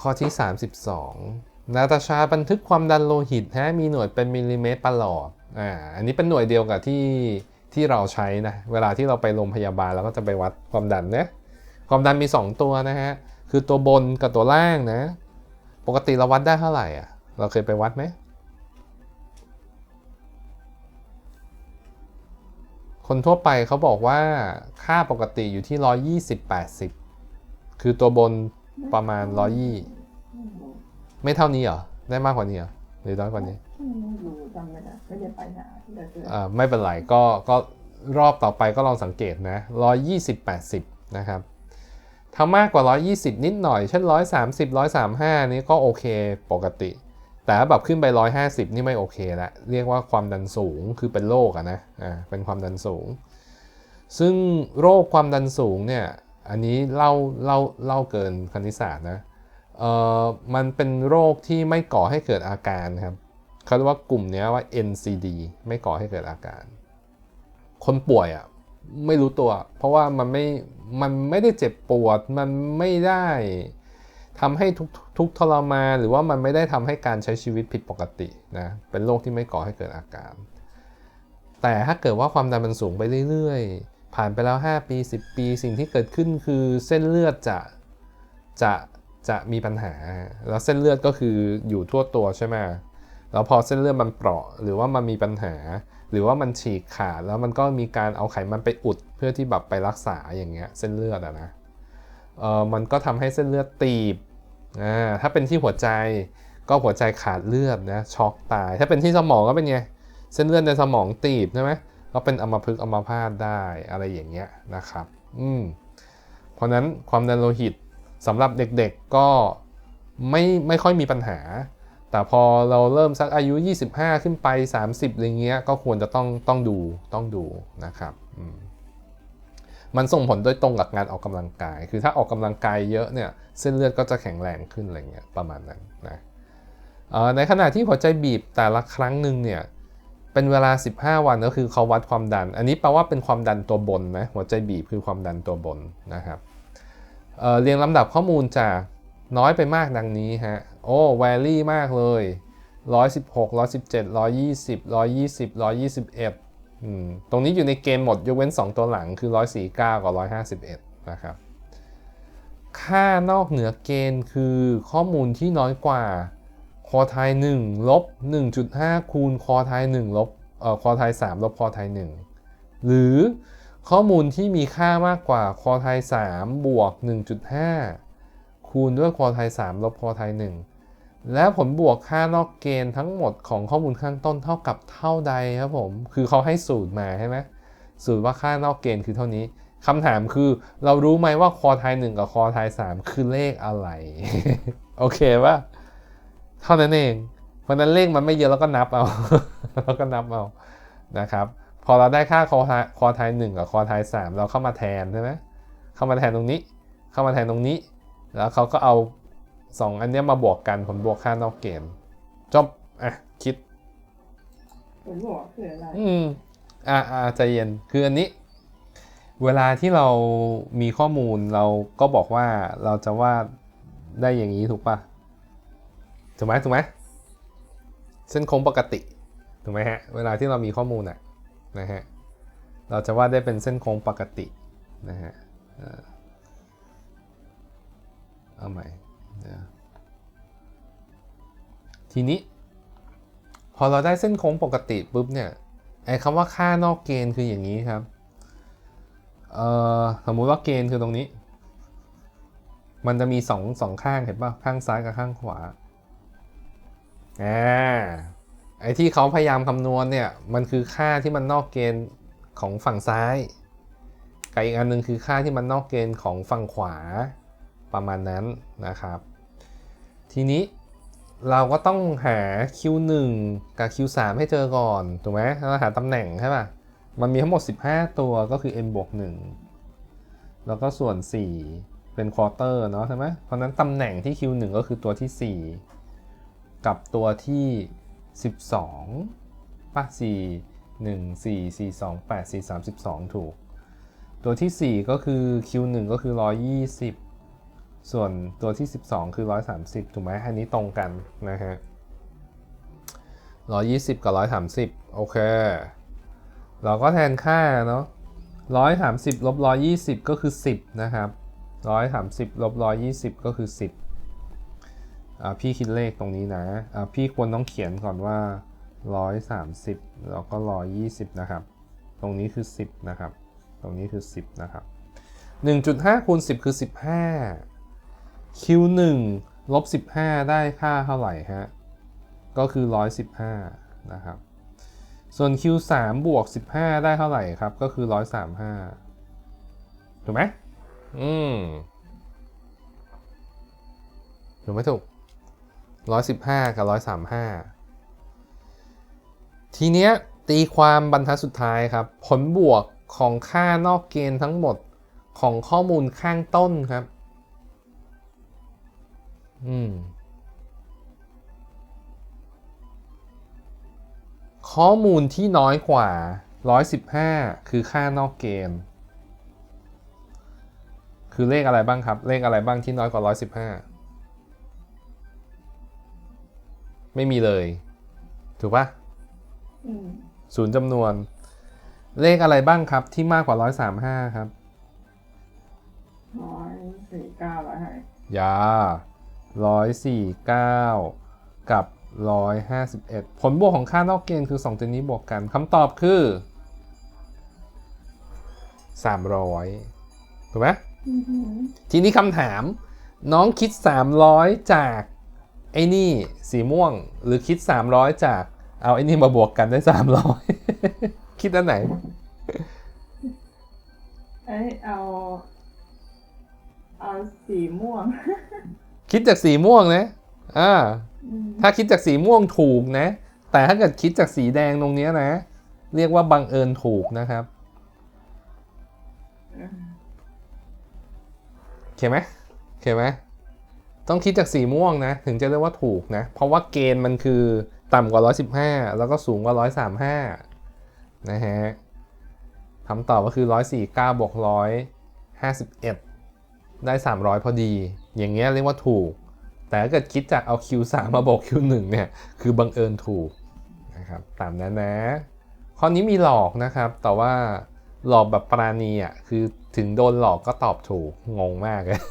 ข้อที่ 32 นาตาชาบันทึกความดันโลหิตฮะมีหน่วยเป็นมิลลิเมตรประหลอดอ่าอันนี้เป็นหน่วยเดียวกับที่ที่เราใช้นะ เวลาที่เราไปโรงพยาบาลเราก็จะไปวัดความดันนะความดันมี 2 ตัวนะฮะ คือตัวบนกับตัวล่างนะ ปกติเราวัดได้เท่าไหร่อะ เราเคยไปวัดไหม คนทั่วไปเขาบอกว่าค่าปกติอยู่ที่ 120 80 คือตัวบน ประมาณ120ไม่เท่านี้เหรอ ได้มากกว่านี้เหรอหรือน้อยกว่านี้ไม่รู้จำไม่ได้ไม่ได้ไปหาที่เราเจออ่าไม่เป็นไรก็ก็รอบต่อไปก็ลองสังเกตนะ120 80นะครับถ้ามากกว่า 120 นิดหน่อย เช่น 130 135 นี้ก็โอเคปกติ แต่ถ้าแบบขึ้นไป 150 นี่ไม่โอเคละ เรียกว่าความดันสูง คือเป็นโรคอะนะ อ่า เป็นความดันสูง ซึ่งโรคความดันสูงเนี่ย อันนี้เล่าเล่าเล่าเกินคณิตศาสตร์นะเอ่อมันเป็นโรคที่ไม่ก่อให้เกิดอาการครับเขาเรียกว่ากลุ่มเนี้ยว่า NCD ไม่ก่อให้เกิดอาการ คนป่วยอะไม่รู้ตัว เพราะว่ามันไม่มันไม่ได้เจ็บปวด มันไม่ได้ทำให้ทุกทุกทรมานหรือว่ามันไม่ได้ทำให้การใช้ชีวิตผิดปกตินะ เป็นโรคที่ไม่ก่อให้เกิดอาการ แต่ถ้าเกิดว่าความดันมันสูงไปเรื่อยๆ ผ่านไปแล้ว 5 ปี 10 ปี สิ่งที่เกิดขึ้นคือเส้นเลือดจะจะจะมีปัญหา แล้วเส้นเลือดก็คืออยู่ทั่วตัวใช่ไหมแล้วพอเส้นเลือดมันเปราะ หรือว่ามันมีปัญหา หรือว่ามันฉีกขาดแล้วมันก็มีการเอาไขมันไปอุดเพื่อที่แบบไปรักษาอย่างเงี้ยเส้นเลือดอะนะเออมันก็ทำให้เส้นเลือดตีบอ่าถ้าเป็นที่หัวใจก็หัวใจขาดเลือดนะช็อกตาย ถ้าเป็นที่สมองก็เป็นไงเส้นเลือดในสมองตีบใช่ไหม ก็เป็นอัมพฤกษ์อัมพาตได้อะไรอย่างเงี้ยนะครับ อืมเพราะนั้นความดันโลหิตสำหรับเด็กๆก็ไม่ไม่ค่อยมีปัญหา แต่พอเราเริ่มสักอายุ 25 ขึ้นไป 30อะไรเงี้ยก็ควรจะต้องต้องดูต้องดูนะครับอืมมันส่งผลโดยตรงกับงานออกกำลังกาย คือถ้าออกกำลังกายเยอะเนี่ยเส้นเลือดก็จะแข็งแรงขึ้นอะไรเงี้ยประมาณนั้นนะเอ่อในขณะที่หัวใจบีบแต่ละครั้งหนึ่งเนี่ย เป็นเวลา 15 วันก็คือเขาวัดความดัน อันนี้แปลว่าเป็นความดันตัวบนนะหัวใจบีบคือความดันตัวบนนะครับเเรียงลำดับข้อมูลจากน้อยไปมากดังนี้ฮะโอ้แวรี่มากเลย 116 117 120 120 121อืมตรงนี้อยู่ในเกณฑ์หมดยกเว้น 2 ตัวหลังคือ 149 กับ 151 นะครับ ค่านอกเหนือเกณฑ์คือข้อมูลที่น้อยกว่า คอไทย1ลบ1.5 คูณคอไทย1ลบเอ่อคอไทย3ลบคอไทย1 หรือข้อมูลที่มีค่ามากกว่าคอไทย3บวก 1.5 คูณด้วยคอไทย3ลบคอไทย1 และผลบวกค่านอกเกณฑ์ทั้งหมดของข้อมูลข้างต้นเท่ากับเท่าใดครับผม คือเขาให้สูตรมาใช่ไหมสูตรว่าค่านอกเกณฑ์คือเท่านี้คำถามคือเรารู้ไหมว่าคอไทย1กับคอไทย3คือเลขอะไร โอเคปะ เท่านั้นเอง เพราะฉะนั้นเลขมันไม่เยอะแล้วก็นับเอา แล้วก็นับเอานะครับ พอเราได้ค่าคอไทยคอไทย1กับคอไทย3เราเข้ามาแทนใช่ไหมเข้ามาแทนตรงนี้ เข้ามาแทนตรงนี้ แล้วเขาก็เอา 2 อันเนี้ยมาบวกกันผลบวกค่านอกเกณฑ์จบอะคิดผลบอกคืออะไรอืมอ่าอ่าใจเย็นคืออันนี้ เวลาที่เรามีข้อมูลเราก็บอกว่าเราจะวาดได้อย่างนี้ถูกปะ ถูกไหมถูกไหมเส้นโค้งปกติถูกไหมฮะเวลาที่เรามีข้อมูลอะนะฮะเราจะวาดได้เป็นเส้นโค้งปกตินะฮะเอาใหม่ทีนี้ พอเราได้เส้นโค้งปกติปุ๊บเนี่ยไอ้คำว่าค่านอกเกณฑ์คืออย่างนี้ครับเอ่อสมมุติว่าเกณฑ์คือตรงนี้ มันจะมีสองสองข้างเห็นป่ะข้างซ้ายกับข้างขวา อ่าไอ้ที่เขาพยายามคำนวณเนี่ยมันคือค่าที่มันนอกเกณฑ์ของฝั่งซ้ายกับอีกอันหนึงคือค่าที่มันนอกเกณฑ์ของฝั่งขวาประมาณนั้นนะครับ ทีนี้เราก็ต้องหา Q1 กับ Q3 ให้เจอก่อนถูกไหมเราหาตำแหน่งใช่ป่ะมันมีทั้งหมด 15 ตัวก็คือ n บวก1แล้วก็ส่วน 4 เป็นควอเตอร์เนาะใช่ไหมเพราะฉะนั้นตำแหน่งที่ Q1 ก็คือตัวที่ 4 กับตัวที่ 12ป่ะ4 1 4 4 2 8 4 3 12 ถูก ตัวที่ 4 ก็คือ Q1 ก็คือ 120 ส่วนตัวที่ 12 คือ 130 ถูกไหมอันนี้ตรงกันนะฮะ120 กับ 130 โอเค เราก็แทนค่าเนาะ130ลบ120 ก็คือ 10 นะครับ 130ลบ120 ก็คือ 10 พี่คิดเลขตรงนี้นะอ่าพี่ควรต้องเขียนก่อนว่า 130 แล้วก็ 120 นะครับ ตรงนี้คือ 10 นะครับ ตรงนี้คือ 10 นะครับ 1.5คูณ10 คือ 15 Q1 ลบ 15 ได้ค่าเท่าไหร่ฮะ ก็คือ 115 นะครับ ส่วน Q3 บวก 15 ได้เท่าไหร่ครับ ก็คือ 135 ถูกไหมอืมถูกไหมถูก 115 กับ 135 ทีเนี้ยตีความบรรทัดสุดท้ายครับ ผลบวกของค่านอกเกณฑ์ทั้งหมดของข้อมูลข้างต้นครับ อืม ข้อมูลที่น้อยกว่า 115 คือค่านอกเกณฑ์ คือเลขอะไรบ้างครับ เลขอะไรบ้างที่น้อยกว่า 115 ไม่มีเลย ถูกปะอืมศูนย์จำนวน เลขอะไรบ้างครับที่มากกว่า135ครับร้อยสี่เก้าร้อยห้าอยาร้อยสี่เก้ากับร้อยห้าสิบเอ็ดผลบวกของค่านอกเกณฑ์คือ2ตัวนี้บวกกันคำตอบคือ300ถูกไหมอือหือทีนี้คำถาม น้องคิด300จาก ไอ้นี่สีม่วงหรือคิด 300 จากเอาไอ้นี่มาบวกกันได้ 300 คิดอันไหนเอ้ยเอา เอาสีม่วง คิดจากสีม่วงนะอ่าอืมถ้าคิดจากสีม่วงถูกนะ แต่ถ้าเกิดคิดจากสีแดงตรงเนี้ยนะ เรียกว่าบังเอิญถูกนะครับโอเคไหมโอเคไหม ต้องคิดจากสีม่วงนะ ถึงจะเรียกว่าถูกนะ เพราะว่าเกณฑ์มันคือต่ำกว่า 115 แล้วก็สูงกว่า 135 นะฮะคำตอบก็คือ 149 บวก 151 ได้ 300 พอดี อย่างเงี้ยเรียกว่าถูก แต่ถ้าเกิดคิดจากเอา Q3 มาบวก Q1 เนี่ย คือบังเอิญถูกนะครับ ตามนั้นนะ ข้อนี้มีหลอกนะครับ แต่ว่าหลอกแบบปราณีอะ คือถึงโดนหลอกก็ตอบถูก งงมากเลย